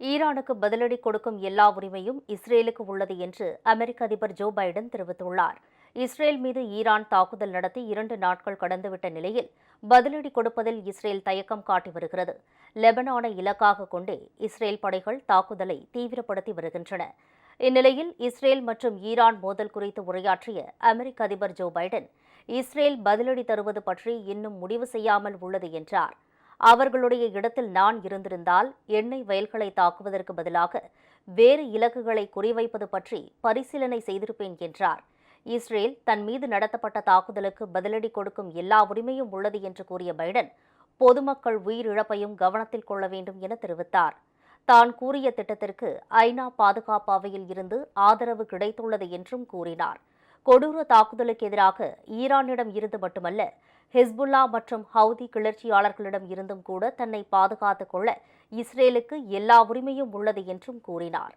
ஈரானுக்கு பதிலடி கொடுக்கும் எல்லா உரிமையும் இஸ்ரேலுக்கு உள்ளது என்று அமெரிக்க அதிபர் ஜோ பைடன் தெரிவித்துள்ளார். இஸ்ரேல் மீது ஈரான் தாக்குதல் நடத்தி இரண்டு நாட்கள் கடந்துவிட்ட நிலையில் பதிலடி கொடுப்பதில் இஸ்ரேல் தயக்கம் காட்டி வருகிறது. லெபனானை இலக்காக கொண்டே இஸ்ரேல் படைகள் தாக்குதலை தீவிரப்படுத்தி வருகின்றன. இந்நிலையில் இஸ்ரேல் மற்றும் ஈரான் மோதல் குறித்து உரையாற்றிய அமெரிக்க அதிபர் ஜோ பைடன் இஸ்ரேல் பதிலடி தருவது பற்றி இன்னும் முடிவு செய்யாமல் உள்ளது என்றார். அவர்களுடைய இடத்தில் நான் இருந்திருந்தால் எண்ணெய் வயல்களை தாக்குவதற்கு பதிலாக வேறு இலக்குகளை குறிவைப்பது பற்றி பரிசீலனை செய்திருப்பேன் என்றார். இஸ்ரேல் தன் மீது நடத்தப்பட்ட தாக்குதலுக்கு பதிலடி கொடுக்கும் எல்லா உரிமையும் உள்ளது என்று கூறிய பைடன் பொதுமக்கள் உயிரிழப்பையும் கவனத்தில் கொள்ள வேண்டும் என தெரிவித்தார். தான் கூறிய திட்டத்திற்கு ஐநா பாதுகாப்பு அவையில் இருந்து ஆதரவு கிடைத்துள்ளது என்றும் கூறினார். கொடூர தாக்குதலுக்கு எதிராக ஈரானிடம் இருந்து மட்டுமல்ல ஹிஸ்புல்லா மற்றும் ஹவுதி கிளர்ச்சியாளர்களிடம் இருந்தும் கூட தன்னை பாதுகாத்துக் கொள்ள இஸ்ரேலுக்கு எல்லா உரிமையும் உள்ளது என்றும் கூறினார்.